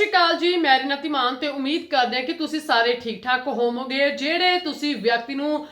ਸ਼੍ਰੀ ਅਕਾਲ ਜੀ ਮੈਰੀ ਨਤੀਮਾਨ ਤੇ ਉਮੀਦ ਕਰਦੇ ਹਾਂ ਕਿ ਤੁਸੀਂ ਸਾਰੇ ਠੀਕ ਠਾਕ ਹੋਵੋਗੇ। ਜਿਹੜੇ ਤੁਸੀਂ ਵਿਅਕਤੀ ਨੂੰ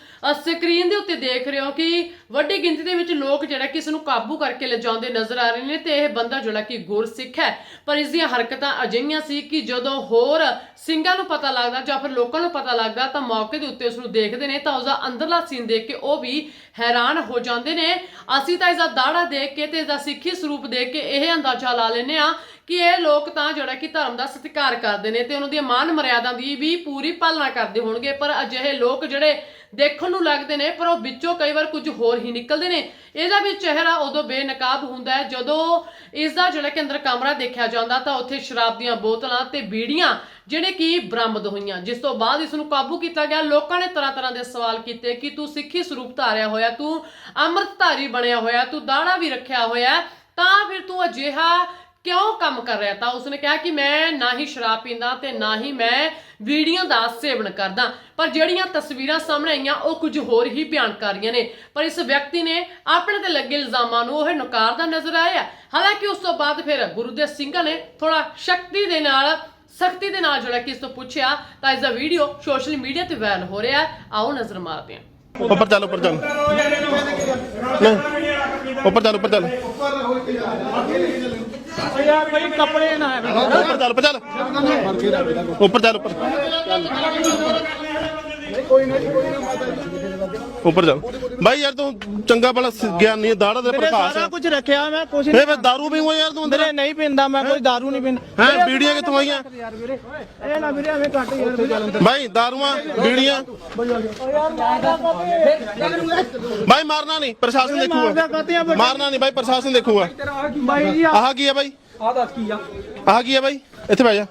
ਸਕਰੀਨ ਦੇ ਉੱਤੇ ਦੇਖ ਰਹੇ ਹੋ ਕਿ ਵੱਡੀ ਗਿਣਤੀ ਦੇ ਵਿੱਚ ਲੋਕ ਜਿਹੜਾ ਕਿ ਇਸ ਨੂੰ ਕਾਬੂ ਕਰਕੇ ਲਿਜਾਉਂਦੇ ਨਜ਼ਰ ਆ ਰਹੇ ਨੇ ਤੇ ਇਹ ਬੰਦਾ ਜਿਹੜਾ ਕਿ ਗੁਰਸਿੱਖ ਹੈ। ਪਰ ਇਸ ਦੀਆਂ ਹਰਕਤਾਂ ਅਜਿਹੀਆਂ ਸੀ ਕਿ ਜਦੋਂ ਹੋਰ ਸਿੰਘਾਂ ਨੂੰ ਪਤਾ ਲੱਗਦਾ ਜਾਂ ਫਿਰ ਲੋਕਾਂ ਨੂੰ ਪਤਾ ਲੱਗਦਾ ਤਾਂ ਮੌਕੇ ਦੇ ਉੱਤੇ ਉਸ ਨੂੰ ਦੇਖਦੇ ਨੇ ਤਾਂ ਉਸਦਾ ਅੰਦਰਲਾ ਸੀਨ ਦੇਖ ਕੇ ਉਹ ਵੀ ਹੈਰਾਨ ਹੋ ਜਾਂਦੇ ਨੇ। ਅਸੀਂ ਤਾਂ ਇਸਦਾ ਦਾੜਾ ਦੇਖ ਕੇ ਤੇ ਇਸਦਾ ਸਿੱਖੀ ਸਰੂਪ ਦੇਖ ਕੇ ਇਹ ਅੰਦਾਜ਼ਾ ਲਾ ਲੈਨੇ ਆ ਕਿ ਇਹ ਲੋਕ ਤਾਂ ਜਿਹੜਾ ਕਿ ਧਰਮ ਦਾ ਸਤਿਕਾਰ ਕਰਦੇ ਨੇ ਤੇ ਉਹਨਾਂ ਦੀਆਂ ਮਾਨ ਮਰਿਆਦਾ ਦੀ ਵੀ ਪੂਰੀ ਪਾਲਣਾ ਕਰਦੇ ਹੋਣਗੇ, ਪਰ ਅਜਿਹੇ ਲੋਕ ਜਿਹੜੇ ਦੇਖਣ ਨੂੰ ਲੱਗਦੇ ਨੇ, ਪਰ ਉਹ ਵਿੱਚੋਂ ਕਈ ਵਾਰ ਕੁਝ ਹੋਰ ਹੀ ਨਿਕਲਦੇ ਨੇ। ਇਹਦਾ ਵੀ ਚਿਹਰਾ ਉਦੋਂ ਬੇਨਕਾਬ ਹੁੰਦਾ ਹੈ, ਜਦੋਂ ਇਸ ਦਾ ਜਿਹੜਾ ਕਿ ਅੰਦਰ ਕਮਰਾ ਦੇਖਿਆ ਜਾਂਦਾ ਤਾਂ ਉੱਥੇ ਸ਼ਰਾਬ ਦੀਆਂ ਬੋਤਲਾਂ ਤੇ ਬੀੜੀਆਂ, ਜਿਹੜੇ ਕਿ ਬਰਾਮਦ ਹੋਈਆਂ। ਜਿਸ ਤੋਂ ਬਾਅਦ ਇਸ ਨੂੰ ਕਾਬੂ ਕੀਤਾ ਗਿਆ, ਲੋਕਾਂ ਨੇ ਤਰ੍ਹਾਂ ਤਰ੍ਹਾਂ ਦੇ ਸਵਾਲ ਕੀਤੇ ਕਿ ਤੂੰ ਸਿੱਖੀ ਸਰੂਪ ਧਾਰਿਆ ਹੋਇਆ, ਤੂੰ ਅੰਮ੍ਰਿਤਧਾਰੀ ਬਣਿਆ ਹੋਇਆ, ਤੂੰ ਦਾੜਾ ਵੀ ਰੱਖਿਆ ਹੋਇਆ, ਤਾਂ ਫਿਰ ਤੂੰ ਅਜਿਹਾ ਕਿਉਂ ਕੰਮ ਕਰ ਰਿਹਾ ਤਾਂ ਉਸਨੇ ਕਿਹਾ ਕਿ ਮੈਂ ਨਾ ਹੀ ਸ਼ਰਾਬ ਪੀਂਦਾ ਤੇ ਨਾ ਹੀ ਮੈਂ ਵੀਡੀਓ ਦਾ ਸੇਵਨ ਕਰਦਾ। ਪਰ ਜਿਹੜੀਆਂ ਤਸਵੀਰਾਂ ਸਾਹਮਣੇ ਆਈਆਂ, ਉਹ ਕੁਝ ਹੋਰ ਹੀ ਬਿਆਨ ਕਰ ਰਹੀਆਂ ਨੇ। ਪਰ ਇਸ ਵਿਅਕਤੀ ਨੇ ਆਪਣੇ ਤੇ ਲੱਗੇ ਇਲਜ਼ਾਮਾਂ ਨੂੰ ਉਹ ਨਕਾਰਦਾ ਨਜ਼ਰ ਆਇਆ। ਹਾਲਾਂਕਿ ਉਸ ਤੋਂ ਬਾਅਦ ਫਿਰ ਗੁਰੂ ਦੇ ਸਿੰਘਾਂ ਨੇ ਥੋੜਾ ਸ਼ਕਤੀ ਦੇ ਨਾਲ, ਸਖਤੀ ਦੇ ਨਾਲ ਜਿਹੜਾ ਕਿ ਇਸ ਤੋਂ ਪੁੱਛਿਆ, ਤਾਂ ਇਸ ਦਾ ਵੀਡੀਓ ਸੋਸ਼ਲ ਮੀਡੀਆ ਤੇ ਵਾਇਰਲ ਹੋ ਰਿਹਾ। ਹੈ ਆਓ ਨਜ਼ਰ ਮਾਰਦੇ ਹਾਂ। ਉੱਪਰ ਚੱਲ ਉੱਪਰ ਚੱਲ। ਨਹੀਂ। ਉੱਪਰ ਚੱਲ ਉੱਪਰ ਚੱਲ। ਯਾਰ ਕੋਈ ਕੱਪੜੇ ਨਾ ਹੈ ਉੱਪਰ ਚੱਲ ਉੱਪਰ ਚੱਲ। ਉੱਪਰ ਚੱਲ ਉੱਪਰ। ਉੱਪਰ ਚੱਲ। ਬਾਈ ਯਾਰ ਤੂੰ ਚੰਗਾ ਭਲਾ ਸ- ਗਿਆਨੀ ਦਾੜਾ ਦੇ ਮੇਰੇ ਸਾਰਾ ਕੁਝ ਰੱਖਿਆ ਮੈਂ ਕੁਝ ਨਹੀਂ ਇਹ ਫਿਰ ਦਾਰੂ ਪੀਂਗਾ ਯਾਰ ਤੂੰ ਅੰਦਰ? ਨਹੀਂ ਪੀਂਦਾ ਮੈਂ ਕੋਈ दारू ਨਹੀਂ ਪੀਂਦਾ। ਹੈਂ ਬੀੜੀਆਂ ਕਿੱਥੋਂ ਆਈਆਂ? ਇਹ ਨਾ ਵੀਰੇ ਐਵੇਂ ਘੱਟ ਯਾਰ ਬਾਈ ਦਾਰੂਆਂ ਬੀੜੀਆਂ। ਬਾਈ ਮਾਰਨਾ ਨਹੀਂ ਪ੍ਰਸ਼ਾਸਨ ਦੇਖੂਗਾ। ਮਾਰਨਾ ਨਹੀਂ ਬਾਈ ਪ੍ਰਸ਼ਾਸਨ ਦੇਖੂਗਾ। ਆਹ ਕੀ ਹੈ ਬਾਈ ਆਹ ਦੱਸ ਕੀ ਆ? ਆਹ ਕੀ ਹੈ ਬਾਈ? ਇੱਥੇ ਬਹਿ ਜਾ।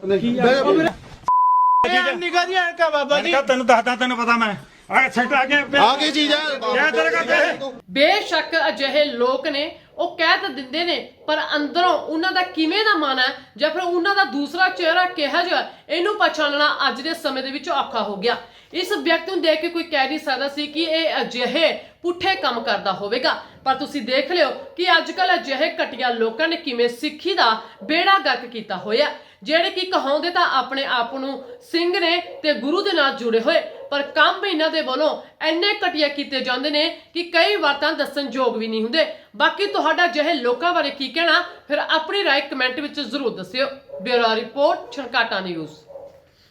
ਨਿਗਾਹ ਨਹੀਂ ਆਇਆ ਬਾਬਾ ਜੀ। ਤੈਨੂੰ ਦੱਸਦਾ ਤੈਨੂੰ ਪਤਾ ਮੈਂ। ਆ ਸੈਟ ਆ ਗਿਆ ਆਹ ਕੀ ਚੀਜ਼ ਕਿਆ ਹੈ ਤੇਰੇ ਕੋਲ ਬੇਸ਼ੱਕ ਅਜਿਹੇ ਲੋਕ ਨੇ ਉਹ ਕਹਿ ਤਾਂ ਦਿੰਦੇ ਨੇ ਪਰ ਅੰਦਰੋਂ ਉਹਨਾਂ ਦਾ ਕਿਵੇਂ ਦਾ ਮਨ ਹੈ ਜਾਂ ਫਿਰ ਉਹਨਾਂ ਦਾ ਦੂਸਰਾ ਚਿਹਰਾ ਕਿਹਾ ਜਿਹਾ ਇਹਨੂੰ ਪਛਾਣਨਾ ਅੱਜ ਦੇ ਸਮੇਂ ਦੇ ਵਿੱਚ ਔਖਾ ਹੋ ਗਿਆ। ਇਸ ਵਿਅਕਤੀ ਨੂੰ ਦੇਖ ਕੇ ਕੋਈ ਕਹਿ ਨਹੀਂ ਸਕਦਾ ਸੀ ਕਿ ਇਹ ਅਜਿਹੇ ਪੁੱਠੇ ਕੰਮ ਕਰਦਾ ਹੋਵੇਗਾ। ਪਰ ਤੁਸੀਂ ਦੇਖ ਲਿਓ ਕਿ ਅੱਜ ਕੱਲ ਅਜਿਹੇ ਘਟੀਆ ਲੋਕਾਂ ਨੇ ਕਿਵੇਂ ਸਿੱਖੀ ਦਾ ਬੇੜਾ ਗਰਕ ਕੀਤਾ ਹੋਇਆ ਜਿਹੜੇ ਕਿ ਕਹਾਉਂਦੇ ਤਾਂ ਆਪਣੇ ਆਪ ਨੂੰ ਸਿੰਘ ਨੇ ਤੇ ਗੁਰੂ ਦੇ ਨਾਲ ਜੁੜੇ ਹੋਏ। ਪਰ ਕੰਮ ਇਹਨਾਂ ਦੇ ਵੱਲੋਂ ਐਨੇ ਘਟੀਆ ਕੀਤੇ ਜਾਂਦੇ ਨੇ ਕਿ ਕਈ ਵਾਰ ਤਾਂ ਦੱਸਣ ਯੋਗ ਵੀ ਨਹੀਂ ਹੁੰਦੇ। ਬਾਕੀ ਤੁਹਾਡਾ ਜਿਹੇ ਲੋਕਾਂ ਬਾਰੇ ਕੀ ਕਹਿਣਾ, ਫਿਰ ਆਪਣੀ ਰਾਏ ਕਮੈਂਟ ਵਿੱਚ ਜ਼ਰੂਰ ਦੱਸਿਓ। Bureau report, Chhankata news.